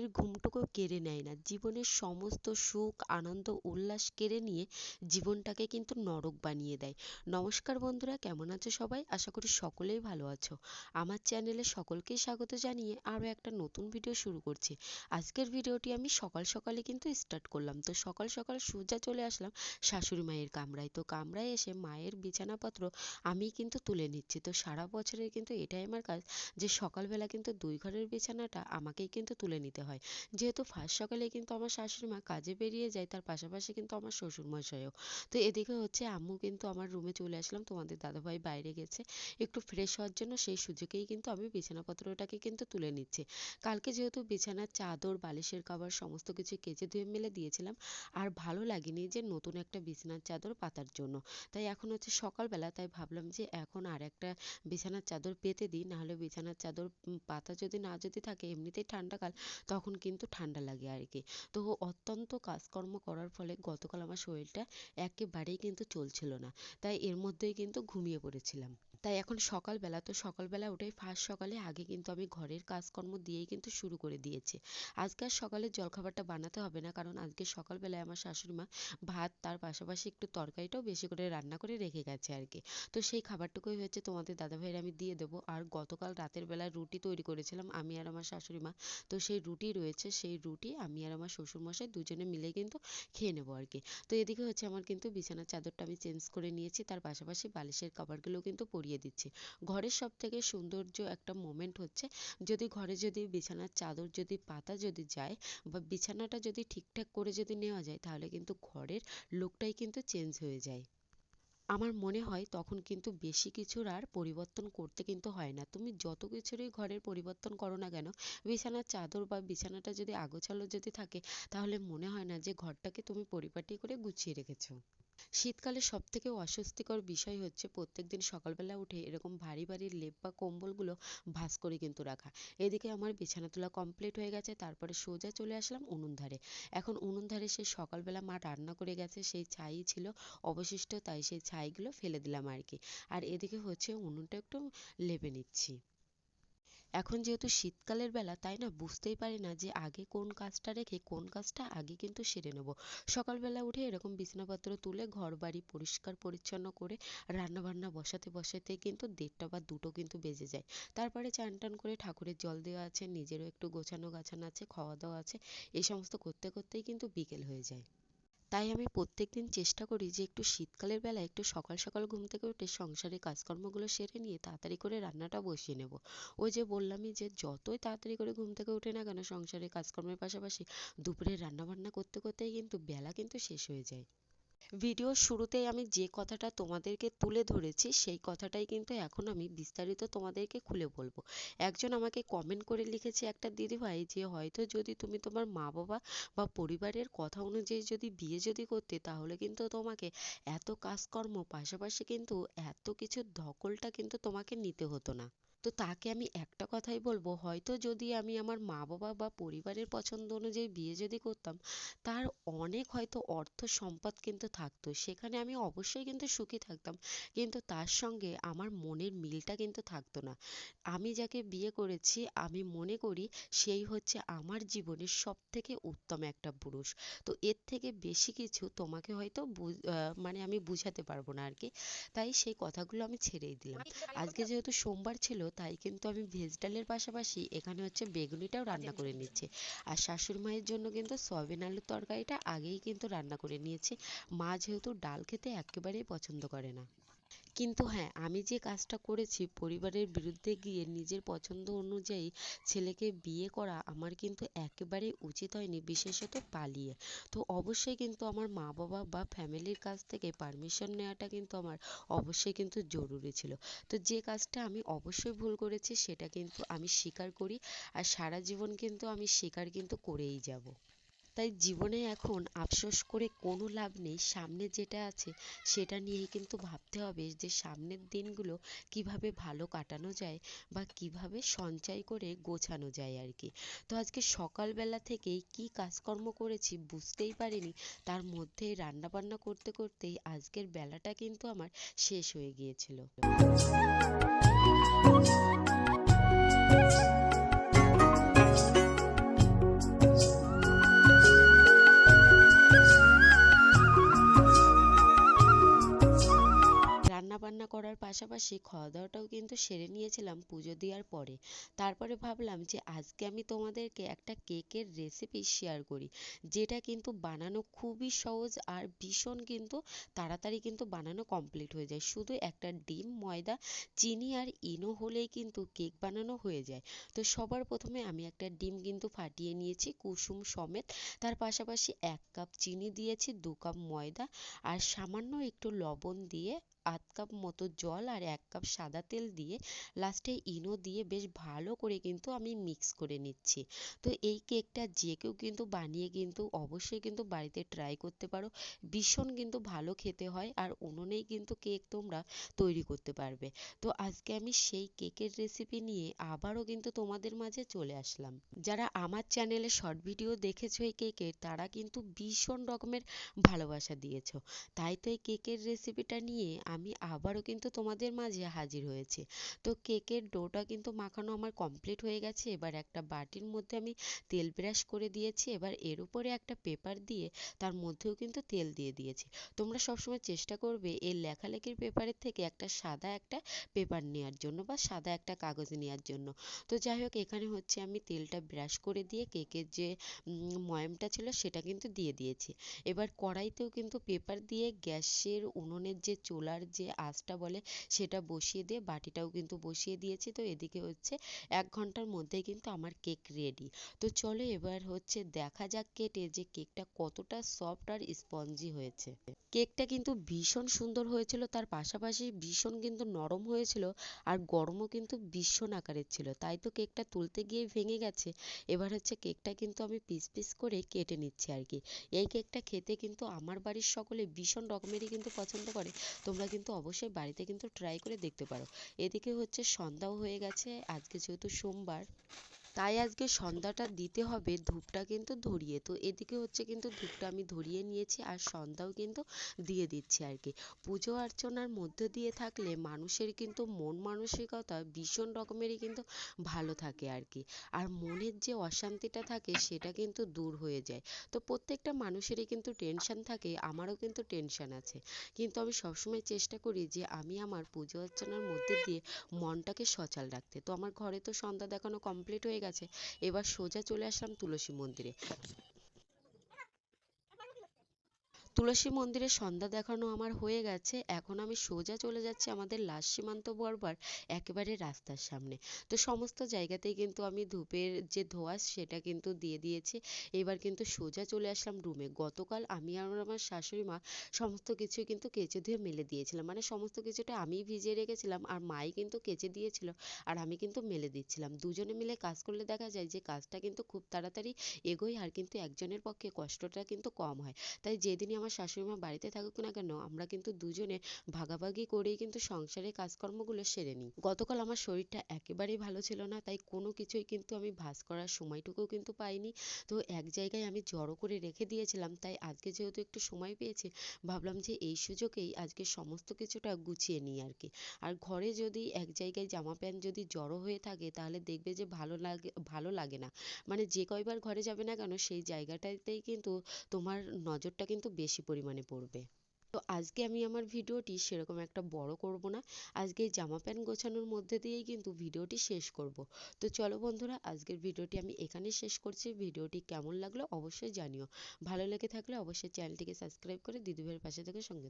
শুধু ঘুমটুকু কেড়ে নেয় না। জীবনের সমস্ত সুখ, আনন্দ, উল্লাস কেড়ে নিয়ে জীবনটাকে কিন্তু নরক বানিয়ে দেয়। নমস্কার বন্ধুরা, কেমন আছো সবাই? আশা করি সকলেই ভালো আছো। আমার চ্যানেলে সকলকেই স্বাগত জানিয়ে আরও একটা নতুন ভিডিও শুরু করছি। আজকের ভিডিওটি আমি সকাল সকালে কিন্তু স্টার্ট করলাম। তো সকাল সকাল সোজা চলে আসলাম শাশুড়ি মায়ের কামরায়। তো কামরায় এসে মায়ের বিছানাপত্র আমি কিন্তু তুলে নিচ্ছি। তো সারা বছরের কিন্তু এটাই আমার কাজ যে সকালবেলা কিন্তু দুই ঘরের বিছানাটা আমাকেই কিন্তু তুলে নিতে হয়। যেহেতু ফার্স্ট সকালে কিন্তু আমার শাশুড়ি মা কাজে বেরিয়ে যায়, তার পাশাপাশি কিন্তু আমার শ্বশুরমশাইও। তো এদিকে হচ্ছে আম্মু কিন্তু আমার রুমে চলে আসলাম, তোমাদের দাদাভাই বাইরে গেছে। একটু ফ্রেশ হওয়ার জন্য সেই সুযোগেই কিন্তু আমি বিছানাপত্রটাকে কিন্তু তুলে নিচ্ছি। কালকে যেহেতু বিছানার চাদর, বালিশের কভার সমস্ত কিছু কেচে ধুয়ে মেলে দিয়েছিলাম, আর ভালো লাগেনি যে নতুন একটা বিছানার চাদর পাতার জন্য। তাই এখন হচ্ছে সকালবেলা, তাই ভাবলাম যে এখন আর একটা বিছানার চাদর পেতে দিই, নাহলে বিছানার চাদর পাতা যদি না যদি থাকে, এমনিতেই ঠান্ডাকাল তখন কিন্তু ঠান্ডা লাগে আর কি তো অত্যন্ত কাজকর্ম করার ফলে গতকাল আমার শরীরটা একেবারেই কিন্তু চলছিল না। তাই এর মধ্যেই কিন্তু ঘুমিয়ে পড়েছিলাম। তাই এখন সকালবেলা, তো সকালবেলা উঠেই ফার্স্ট সকালে আগে কিন্তু আমি ঘরের কাজকর্ম দিয়েই কিন্তু শুরু করে দিয়েছি। আজকে আর সকালের জলখাবারটা বানাতে হবে না, কারণ আজকে সকালবেলায় আমার শাশুড়ি মা ভাত, তার পাশাপাশি একটু তরকারিটাও বেশি করে রান্না করে রেখে গেছে আর কি। তো সেই খাবারটুকুই হচ্ছে তোমাদের দাদাভাইয়ের আমি দিয়ে দেবো। আর গতকাল রাতের বেলা রুটি তৈরি করেছিলাম আমি আর আমার শাশুড়ি মা। তো সেই রুটি রয়েছে, সেই রুটি আমি আর আমার শ্বশুরমশাই দুজনে মিলে কিন্তু খেয়ে নেব আর কি। তো এদিকে হচ্ছে আমার কিন্তু বিছানার চাদরটা আমি চেঞ্জ করে নিয়েছি, তার পাশাপাশি বালিশের কভারগুলো কিন্তু পরিয়ে দিচ্ছি। ঘরের সব থেকে সৌন্দর্য একটা মোমেন্ট হচ্ছে, যদি ঘরে যদি বিছানার চাদর যদি পাতা যদি যায় বা বিছানাটা যদি ঠিকঠাক করে যদি নেওয়া যায়, তাহলে কিন্তু ঘরের লুকটাই কিন্তু চেঞ্জ হয়ে যায়। আমার মনে হয় তখন কিন্তু বেশি কিছুর আর পরিবর্তন করতে কিন্তু হয় না। তুমি যত কিছুরই ঘরের পরিবর্তন করো না কেন, বিছানার চাদর বা বিছানাটা যদি আগোছালো যদি থাকে, তাহলে মনে হয় না যে ঘরটাকে তুমি পরিপাটি করে গুছিয়ে রেখেছো। শীতকালে সব থেকে অস্বস্তিকর বিষয় হচ্ছে প্রত্যেক দিন সকালবেলা উঠে এরকম ভারী ভারী লেপ বা কম্বলগুলো ভাঁজ করে কিন্তু রাখা। এদিকে আমার বিছানা তোলা কমপ্লিট হয়ে গেছে, তারপরে সোজা চলে আসলাম উনুন ধারে। এখন উনুন ধারে সেই সকালবেলা মা রান্না করে গেছে, সেই ছাই ছিল অবশিষ্ট, তাই সেই ছাইগুলো ফেলে দিলাম আর কি। আর এদিকে হচ্ছে উনুনটা একটু লেপে নিচ্ছি। এখন যেহেতু শীতকালের বেলা, তাই না? বুঝতেই পারি না যে আগে কোন কাজটা রেখে কোন কাজটা আগে কিন্তু সেরে নেব। সকালবেলা উঠে এরকম বিছানাপত্র তুলে ঘর বাড়ি পরিষ্কার পরিচ্ছন্ন করে রান্না বান্না বসাতে বসাতে কিন্তু দেড়টা বা দুটো কিন্তু বেজে যায়। তারপরে চান টান করে ঠাকুরের জল দেওয়া আছে, নিজেরও একটু গোছানো গাছানো আছে খাওয়া দাওয়া আছে, এই সমস্ত করতে করতেই কিন্তু বিকেল হয়ে যায়। তাই আমি প্রত্যেক দিন চেষ্টা করি যে একটু শীতকালের বেলা একটু সকাল সকাল ঘুম থেকে উঠে সংসারের কাজকর্মগুলো সেরে নিয়ে তাড়াতাড়ি করে রান্নাটা বসিয়ে নেব। ওই যে বললামই যে যতই তাড়াতাড়ি করে ঘুম থেকে উঠে না কেন সংসারের কাজকর্মের পাশাপাশি দুপুরে রান্নাবান্না করতে করতেই কিন্তু বেলা কিন্তু শেষ হয়ে যায়। ভিডিওর শুরুতেই আমি যে কথাটা তোমাদেরকে তুলে ধরেছি, সেই কথাটাই কিন্তু এখন আমি বিস্তারিত তোমাদেরকে খুলে বলব। একজন আমাকে কমেন্ট করে লিখেছে একটা দিদিভাই যে, হয়তো যদি তুমি তোমার মা বাবা বা পরিবারের কথা অনুযায়ী যদি বিয়ে যদি করতে, তাহলে কিন্তু তোমাকে এত কাজকর্ম পাশাপাশি কিন্তু এত কিছুর ধকলটা কিন্তু তোমাকে নিতে হতো না। তো তাকে আমি একটা কথাই বলব হয়তো যদি আমি আমার মা বাবা বা পরিবারের পছন্দ অনুযায়ী বিয়ে যদি করতাম তার অনেক হয়তো অর্থ সম্পদ কিন্তু থাকতো। সেখানে আমি অবশ্যই কিন্তু সুখী থাকতাম। কিন্তু তার সঙ্গে আমার মনের মিলটা কিন্তু থাকতো না। আমি যাকে বিয়ে করেছি আমি মনে করি সেই হচ্ছে আমার জীবনের সব থেকে উত্তম একটা পুরুষ। তো এর থেকে বেশি কিছু তোমাকে হয়তো মানে আমি বুঝাতে পারব না আর কি তাই সেই কথাগুলো আমি ছেড়েই দিলাম। আজকে যেহেতু সোমবার ছিল তাই কিন্তু আমি ভেজ ডালের পাশাপাশি এখানে হচ্ছে বেগুনিটাও রান্না করে নিচ্ছি। আর শাশুড়ি মায়ের জন্য কিন্তু সয়াবিন আলুর তরকারিটা আগেই কিন্তু রান্না করে নিয়েছি। মা যেহেতু ডাল খেতে একেবারেই পছন্দ করে না। কিন্তু হ্যাঁ আমি যে কাজটা করেছি পরিবারের বিরুদ্ধে গিয়ে নিজের পছন্দ অনুযায়ী ছেলেকে বিয়ে করা আমার কিন্তু একেবারেই উচিত হয়নি, বিশেষত পালিয়ে। তো অবশ্যই কিন্তু আমার মা বাবা বা ফ্যামিলির কাছ থেকে পারমিশন নেওয়াটা কিন্তু আমার অবশ্যই কিন্তু জরুরি ছিল। তো যে কাজটা আমি অবশ্যই ভুল করেছি সেটা কিন্তু আমি স্বীকার করি আর সারা জীবন কিন্তু আমি স্বীকার কিন্তু করেই যাব। তাই জীবনে এখন আফসোস করে কোনো লাভ নেই। সামনে যেটা আছে, সেটা নিয়েই কিন্তু ভাবতে হবে যে সামনের দিনগুলো কীভাবে ভালো কাটানো যায় বা কীভাবে সঞ্চয় করে গোছানো যায় আর কি। তো আজকে সকালবেলা থেকেই কি কাজকর্ম করেছি বুঝতেই পারিনি। তার মধ্যে রান্না বান্না করতে করতেই আজকের বেলাটা কিন্তু আমার শেষ হয়ে গিয়েছিল। পাশাপাশি খাওয়া দাওয়াটাও কিন্তু সেরে নিয়েছিলাম পুজো দেওয়ার পরে। তারপরে ভাবলাম যে আজকে আমি তোমাদেরকে একটা কেকের রেসিপি শেয়ার করি, যেটা কিন্তু বানানো খুবই সহজ আর ভীষণ কিন্তু তাড়াতাড়ি কিন্তু বানানো কমপ্লিট হয়ে যায়। শুধু একটা ডিম, ময়দা, চিনি আর ইনো হলেই কিন্তু কেক বানানো হয়ে যায়। তো সবার প্রথমে আমি একটা ডিম কিন্তু ফাটিয়ে নিয়েছি, কুসুম সমেত। তার পাশাপাশি এক কাপ চিনি দিয়েছি, দু কাপ ময়দা আর সামান্য একটু লবণ দিয়ে আধ কাপ মতো জল আর এক কাপ সাদা তেল দিয়ে লাস্টে ইনো দিয়ে বেশ ভালো করে কিন্তু আমি মিক্স করে নিচ্ছি। তো এই কেকটা যে কেউ কিন্তু বানিয়ে কিন্তু অবশ্যই কিন্তু বাড়িতে ট্রাই করতে পারো। ভীষণ কিন্তু ভালো খেতে হয় আর উনুনেই কিন্তু কেক তোমরা তৈরি করতে পারবে। তো আজকে আমি সেই কেকের রেসিপি নিয়ে আবারও কিন্তু তোমাদের মাঝে চলে আসলাম। যারা আমার চ্যানেলে শর্ট ভিডিও দেখেছ এই কেকের তারা কিন্তু ভীষণ রকমের ভালোবাসা দিয়েছ। তাই তো এই কেকের রেসিপিটা নিয়ে আমি আবারও কিন্তু তোমাদের মাঝে হাজির হয়েছি। তো কেকের ডোটা কিন্তু মাখানো আমার কমপ্লিট হয়ে গেছে। এবার একটা বাটির মধ্যে আমি তেল ব্রাশ করে দিয়েছি। এবার এর উপরে একটা পেপার দিয়ে তার মধ্যেও কিন্তু তেল দিয়ে দিয়েছি। তোমরা সবসময় চেষ্টা করবে এই লেখালেখির পেপারের থেকে একটা সাদা একটা পেপার নেওয়ার জন্য বা সাদা একটা কাগজ নেওয়ার জন্য। তো যাই হোক, এখানে হচ্ছে আমি তেলটা ব্রাশ করে দিয়ে কেকের যে ময়ামটা ছিল সেটা কিন্তু দিয়ে দিয়েছি। এবার কড়াইতেও কিন্তু পেপার দিয়ে গ্যাসের উনুনের যে চুলার যে আঁচটা বলে সেটা বসিয়ে দিয়ে বাটিটাও কিন্তু বসিয়ে দিয়েছি। তো এদিকে হচ্ছে এক ঘণ্টার মধ্যেই কিন্তু আমার কেক রেডি তো চলো এবার হচ্ছে দেখা যাক কেটে যে কেকটা কতটা সফট আর স্পঞ্জি হয়েছে। কেকটা কিন্তু ভীষণ সুন্দর হয়েছিল, তার পাশাপাশি ভীষণ কিন্তু নরম হয়েছিল আর গরমও কিন্তু ভীষণ আকারের ছিল। তাই তো কেকটা তুলতে গিয়ে ভেঙে গেছে। এবার হচ্ছে কেকটা কিন্তু আমি পিস পিস করে কেটে নিচ্ছি আর কি। এই কেকটা খেতে কিন্তু আমার বাড়ির সকলে ভীষণ রকমেরই কিন্তু পছন্দ করে। তোমরা কিন্তু অবশ্যই বাড়িতে কিন্তু ট্রাই করে দেখতে পারো। এদিকে হচ্ছে সন্ধ্যাও হয়ে গেছে, আজকে যেহেতু সোমবার। তাই আজকে সন্ধ্যাটা দিতে হবে, ধূপটা কিন্তু ধরিয়ে। তো এদিকে হচ্ছে কিন্তু ধূপটা আমি ধরিয়ে নিয়েছি আর সন্ধ্যাও কিন্তু দিয়ে দিচ্ছি আর কি। পুজো অর্চনার মধ্যে দিয়ে থাকলে মানুষের কিন্তু মন মানসিকতা ভীষণ রকমেরই কিন্তু ভালো থাকে আর কি। আর মনের যে অশান্তিটা থাকে সেটা কিন্তু দূর হয়ে যায়। তো প্রত্যেকটা মানুষেরই কিন্তু টেনশন থাকে, আমারও কিন্তু টেনশন আছে। কিন্তু আমি সবসময় চেষ্টা করি যে আমি আমার পুজো অর্চনার মধ্যে দিয়ে মনটাকে সচল রাখতে। তো আমার ঘরে তো সন্ধ্যা দেখানো কমপ্লিট হয়ে গেছে। এবার সোজা চলে আসলাম তুলসী মন্দিরে। তুলসী মন্দিরে সন্ধ্যা দেখানো আমার হয়ে গেছে। এখন আমি সোজা চলে যাচ্ছি আমাদের লাশ সীমান্ত বরাবর, একেবারে রাস্তার সামনে। তো সমস্ত জায়গাতেই কিন্তু আমি ধূপের যে ধোঁয়া, সেটা কিন্তু দিয়ে দিয়েছি। এবার কিন্তু সোজা চলে আসলাম রুমে গতকাল আমি আর আমার শাশুড়ি মা সমস্ত কিছু কিন্তু কেচে ধুয়ে মেলে দিয়েছিলাম। মানে সমস্ত কিছুটা আমিই ভিজিয়ে রেখেছিলাম আর মাই কিন্তু কেচে দিয়েছিল আর আমি কিন্তু মেলে দিচ্ছিলাম। দুজনে মিলে কাজ করলে দেখা যায় যে কাজটা কিন্তু খুব তাড়াতাড়ি এগোয় আর কিন্তু একজনের পক্ষে কষ্টটা কিন্তু কম হয়। তাই যেদিনই আমার শাশুড়ি মা বাড়িতে থাকুক না কেন, আমরা কিন্তু দুজনে ভাগাভাগি করেই কিন্তু সংসারের কাজকর্মগুলো সেরে নিই। গতকাল আমার শরীরটা একেবারেই ভালো ছিল না, তাই কোনো কিছুই কিন্তু আমি ভাঁজ করার সময়টুকুও কিন্তু পাইনি। তো এক জায়গায় আমি জড়ো করে রেখে দিয়েছিলাম, তাই আজকে যেহেতু একটু সময় পেয়েছি, ভাবলাম যে এই সুযোগেই আজকে সমস্ত কিছুটা গুছিয়ে নিই আর কি। আর ঘরে যদি এক জায়গায় জামা প্যান্ট যদি জড়ো হয়ে থাকে, তাহলে দেখবে যে ভালো লাগে ভালো লাগে না। মানে যে কয়বার ঘরে যাবে না কেন, সেই জায়গাটাতেই কিন্তু তোমার নজরটা কিন্তু বেশি পরিমাণে পড়বে তো আজকে আমি আমার ভিডিওটি সেরকম একটা বড় করব না। আজকে জামা প্যান্ট গোছানোর মধ্যে দিয়েই কিন্তু ভিডিওটি শেষ করব। তো চলো বন্ধুরা, আজকের ভিডিওটি আমি এখানে শেষ করছি। ভিডিওটি কেমন লাগল অবশ্যই জানিও। ভালো লেগে থাকলে অবশ্যই চ্যানেলটিকে সাবস্ক্রাইব করে দিদিভাইয়ের পাশে থেকে সঙ্গে